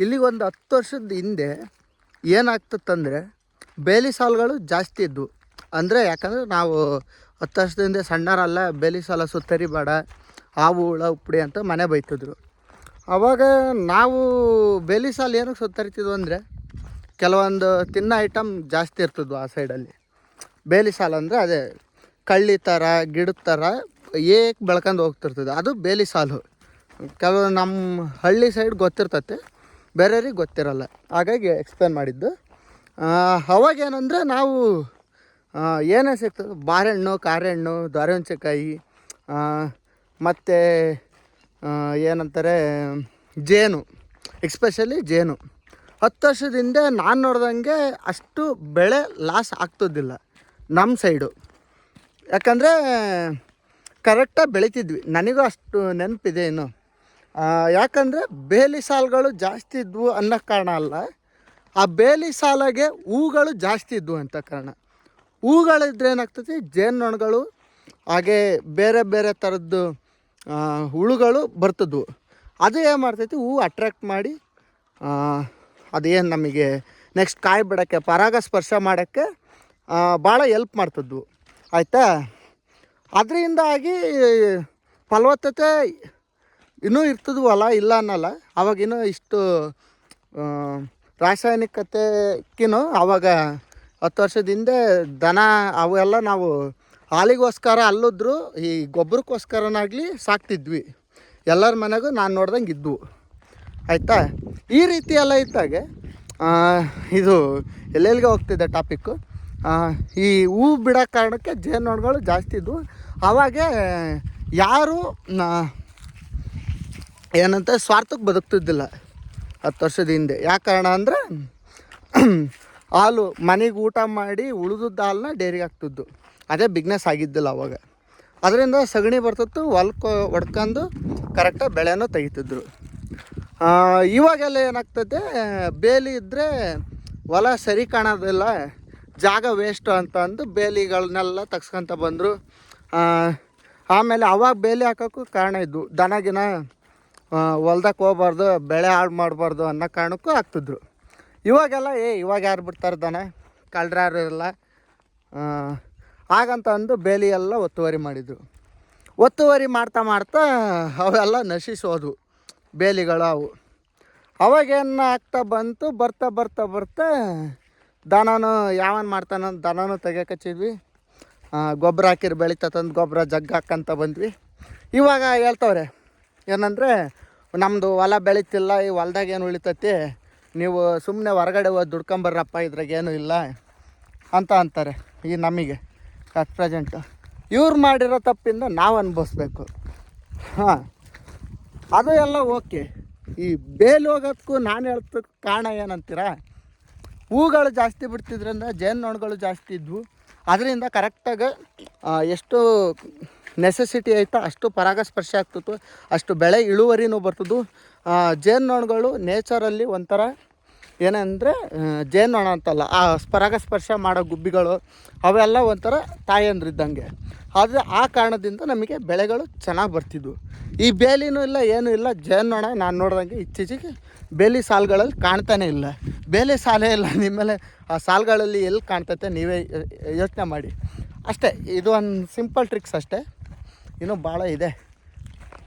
ಇಲ್ಲಿಗೆ ಒಂದು ಹತ್ತು ವರ್ಷದ ಹಿಂದೆ ಏನಾಗ್ತಿತ್ತಂದರೆ ಬೇಲಿ ಸಾಲುಗಳು ಜಾಸ್ತಿ ಇದ್ವು. ಅಂದರೆ ಯಾಕಂದರೆ ನಾವು ಹತ್ತು ವರ್ಷದ ಹಿಂದೆ ಸಣ್ಣರಲ್ಲ ಬೇಲಿ ಸಾಲ ಸುತ್ತರಿಬೇಡ ಹಾವು, ಹುಳ, ಉಪ್ಪಡಿ ಅಂತ ಮನೆ ಬೈತಿದ್ರು. ಅವಾಗ ನಾವು ಬೇಲಿ ಸಾಲು ಏನಕ್ಕೆ ಸುತ್ತರಿತಿದ್ವು ಅಂದರೆ ಕೆಲವೊಂದು ತಿನ್ನೋ ಐಟಮ್ ಜಾಸ್ತಿ ಇರ್ತಿದ್ವು ಆ ಸೈಡಲ್ಲಿ ಬೇಲಿ ಸಾಲು ಅಂದರೆ ಅದೇ ಕಳ್ಳಿ ಥರ ಗಿಡದ ಥರ ಏಕೆ ಬೆಳ್ಕೊಂಡು ಹೋಗ್ತಿರ್ತದೆ. ಅದು ಬೇಲಿ ಸಾಲು. ಕೆಲವು ನಮ್ಮ ಹಳ್ಳಿ ಸೈಡ್ ಗೊತ್ತಿರ್ತತೆ. ಬೇರೆಯವ್ರಿಗೆ ಗೊತ್ತಿರಲ್ಲ. ಹಾಗಾಗಿ ಎಕ್ಸ್ಪ್ಲೇನ್ ಮಾಡಿದ್ದು. ಅವಾಗೇನಂದರೆ ನಾವು ಏನೇ ಸಿಗ್ತದೆ, ಬಾರೆಹಣ್ಣು, ಕಾರೆಹಣ್ಣು ದ್ವಾರಹುಣ್ಸೆಕಾಯಿ ಮತ್ತು ಏನಂತಾರೆ, ಜೇನು ಎಕ್ಸ್ಪೆಷಲಿ ಜೇನು. ಹತ್ತು ವರ್ಷದಿಂದ ನಾನು ನೋಡ್ದಂಗೆ ಅಷ್ಟು ಬೆಳೆ ಲಾಸ್ ಆಗ್ತದಿಲ್ಲ ನಮ್ಮ ಸೈಡು ಯಾಕಂದರೆ ಕರೆಕ್ಟಾಗಿ ಬೆಳಿತಿದ್ವಿ. ನನಗೂ ಅಷ್ಟು ನೆನಪಿದೆ ಇನ್ನು. ಯಾಕಂದರೆ ಬೇಲಿ ಸಾಲುಗಳು ಜಾಸ್ತಿ ಇದ್ವು ಅನ್ನೋ ಕಾರಣ ಅಲ್ಲ. ಆ ಬೇಲಿ ಸಾಲಾಗೆ ಹೂಗಳು ಜಾಸ್ತಿ ಇದ್ವು ಅಂತ ಕಾರಣ. ಹೂಗಳಿದ್ರೆ ಏನಾಗ್ತದೆ? ಜೇನ್ನೊಣಗಳು, ಹಾಗೆ ಬೇರೆ ಬೇರೆ ಥರದ್ದು ಹುಳುಗಳು ಬರ್ತದ್ವು. ಅದು ಏನು ಮಾಡ್ತೈತಿ? ಹೂ ಅಟ್ರ್ಯಾಕ್ಟ್ ಮಾಡಿ ಅದೇನು ನಮಗೆ ನೆಕ್ಸ್ಟ್ ಕಾಯಿ ಬಿಡೋಕ್ಕೆ ಪರಾಗಸ್ಪರ್ಶ ಮಾಡೋಕ್ಕೆ ಭಾಳ ಎಲ್ಪ್ ಮಾಡ್ತಿದ್ವು. ಆಯಿತಾ? ಅದರಿಂದಾಗಿ ಫಲವತ್ತತೆ ಇನ್ನೂ ಇರ್ತದ ಹೊಲ ಇಲ್ಲ ಅನ್ನಲ್ಲ. ಅವಾಗ ಇನ್ನೂ ಇಷ್ಟು ಅವಾಗ ಆವಾಗ ಹತ್ತು ವರ್ಷದ ಹಿಂದೆ ದನ ಅವೆಲ್ಲ ನಾವು ಹಾಲಿಗೋಸ್ಕರ ಅಲ್ಲಿದ್ರು ಈ ಗೊಬ್ಬರಕ್ಕೋಸ್ಕರನಾಗಲಿ ಸಾಕ್ತಿದ್ವಿ. ಎಲ್ಲರ ಮನೆಗೂ ನಾನು ನೋಡ್ದಂಗೆ ಇದ್ವು. ಆಯಿತಾ? ಈ ರೀತಿ ಎಲ್ಲ ಇದ್ದಾಗೆ ಇದು ಎಲ್ಲೆಲ್ಲಿಗೆ ಹೋಗ್ತಿದೆ ಟಾಪಿಕ್ಕು. ಈ ಹೂ ಬಿಡೋ ಕಾರಣಕ್ಕೆ ಜೇನುನೊಣಗಳು ಜಾಸ್ತಿ ಇದ್ವು. ಅವಾಗೆ ಯಾರು ಏನಂತ ಸ್ವಾರ್ಥಕ್ಕೆ ಬದುಕ್ತಿದ್ದಿಲ್ಲ ಹತ್ತು ವರ್ಷದ ಹಿಂದೆ. ಯಾಕೆ ಕಾರಣ ಅಂದರೆ ಹಾಲು ಮನೆಗೆ ಊಟ ಮಾಡಿ ಉಳಿದದ್ದು ಹಾಲನ್ನ ಡೈರಿಗೆ ಹಾಕ್ತಿದ್ದು. ಅದೇ ಬಿಗ್ನೆಸ್ ಆಗಿದ್ದಿಲ್ಲ ಅವಾಗ. ಅದರಿಂದ ಸಗಣಿ ಬರ್ತಿತ್ತು, ಹೊಲ್ಕೊ ಹೊಡ್ಕೊಂಡು ಕರೆಕ್ಟಾಗಿ ಬೆಳೆನೂ ತೆಗಿತಿದ್ರು. ಇವಾಗೆಲ್ಲ ಏನಾಗ್ತದೆ ಬೇಲಿ ಇದ್ದರೆ ಹೊಲ ಸರಿ ಕಾಣೋದಿಲ್ಲ, ಜಾಗ ವೇಸ್ಟು ಅಂತ ಅಂದು ಬೇಲಿಗಳನ್ನೆಲ್ಲ ತಗ್ಸ್ಕೊತ ಬಂದರು. ಆಮೇಲೆ ಅವಾಗ ಬೇಲಿ ಹಾಕೋಕ್ಕೂ ಕಾರಣ ಇದ್ವು ದನ ಗಿನ ಹೊಲ್ದಕ್ಕೆ ಹೋಗ್ಬಾರ್ದು, ಬೆಳೆ ಹಾಳು ಮಾಡಬಾರ್ದು ಅನ್ನೋ ಕಾರಣಕ್ಕೂ ಹಾಕ್ತಿದ್ರು ಇವಾಗೆಲ್ಲ, ಏ, ಇವಾಗ ಯಾರು ಬಿಡ್ತಾರೆ ದನ? ಕಳ್ಳರ್ಯಾರು ಇರಲ್ಲ. ಹಾಗಂತ ಅಂದು ಬೇಲಿ ಎಲ್ಲ ಒತ್ತುವರಿ ಮಾಡಿದರು. ಒತ್ತುವರಿ ಮಾಡ್ತಾ ಮಾಡ್ತಾ ಅವೆಲ್ಲ ನಶಿಸೋದು, ಬೇಲಿಗಳು ಅವು. ಅವಾಗೇನು ಆಗ್ತಾ ಬಂತು, ಬರ್ತಾ ಬರ್ತಾ ಬರ್ತಾ ದನನು ಯಾವನ್ ಮಾಡ್ತಾನ ದನನೂ ತೆಗಿಯಕಚ್ಚಿದ್ವಿ ಗೊಬ್ಬರ ಹಾಕಿರಿ ಬೆಳಿತಂದು ಗೊಬ್ಬರ ಜಗ್ ಹಾಕ್ಕಂತ ಬಂದ್ವಿ. ಇವಾಗ ಹೇಳ್ತವ್ರೆ ಏನಂದರೆ ನಮ್ಮದು ಹೊಲ ಬೆಳೀತಿಲ್ಲ, ಈ ಹೊಲ್ದಾಗ ಏನು ಉಳಿತೈತಿ? ನೀವು ಸುಮ್ಮನೆ ಹೊರಗಡೆ ಹೋಗಿ ದುಡ್ಕೊಂಬರ್ರಪ್ಪ, ಇದ್ರಾಗ ಏನೂ ಇಲ್ಲ ಅಂತ ಅಂತಾರೆ, ಈ ನಮಗೆ ಅಟ್ ಪ್ರೆಸೆಂಟು ಇವ್ರು ಮಾಡಿರೋ ತಪ್ಪಿಂದ ನಾವು ಅನುಭವಿಸ್ಬೇಕು. ಹಾಂ, ಅದು ಎಲ್ಲ ಓಕೆ. ಈ ಬೇಲಿ ಹೋಗೋದಕ್ಕೂ ನಾನು ಹೇಳ್ತಕ್ಕೆ ಕಾರಣ ಏನಂತೀರಾ? ಹೂಗಳು ಜಾಸ್ತಿ ಬಿಡ್ತಿದ್ರಿಂದ ಜೇನು ನೋಣಗಳು ಜಾಸ್ತಿ ಇದ್ವು. ಅದರಿಂದ ಕರೆಕ್ಟಾಗಿ ಎಷ್ಟು ನೆಸೆಸಿಟಿ ಐತೋ ಅಷ್ಟು ಪರಾಗಸ್ಪರ್ಶ ಆಗ್ತಿತ್ತು, ಅಷ್ಟು ಬೆಳೆ ಇಳುವರಿನೂ ಬರ್ತದ್ದು. ಜೇನುನೊಣಗಳು ನೇಚರಲ್ಲಿ ಒಂಥರ ಏನಂದರೆ ಜೇನುನೊಣ ಅಂತಲ್ಲ, ಆ ಪರಾಗಸ್ಪರ್ಶ ಮಾಡೋ ಗುಬ್ಬಿಗಳು, ಅವೆಲ್ಲ ಒಂಥರ ತಾಯಂದ್ರಿದ್ದಂಗೆ. ಆದರೆ ಆ ಕಾರಣದಿಂದ ನಮಗೆ ಬೆಳೆಗಳು ಚೆನ್ನಾಗಿ ಬರ್ತಿದ್ವು. ಈ ಬೇಲಿನೂ ಇಲ್ಲ, ಏನೂ ಇಲ್ಲ, ಜೇನುನೊಣ ನಾನು ನೋಡ್ದಂಗೆ ಇತ್ತೀಚೆಗೆ ಬೇಲಿ ಸಾಲುಗಳಲ್ಲಿ ಕಾಣ್ತಾನೆ ಇಲ್ಲ. ಬೇಲಿ ಸಾಲೇ ಇಲ್ಲ. ನಿಮ್ಮಲ್ಲಿ ಆ ಸಾಲುಗಳಲ್ಲಿ ಎಲ್ಲಿ ಕಾಣ್ತೈತೆ ನೀವೇ ಯೋಚನೆ ಮಾಡಿ. ಅಷ್ಟೇ, ಇದು ಒಂದು ಸಿಂಪಲ್ ಟ್ರಿಕ್ಸ್ ಅಷ್ಟೇ. ಇನ್ನೂ ಭಾಳ ಇದೆ.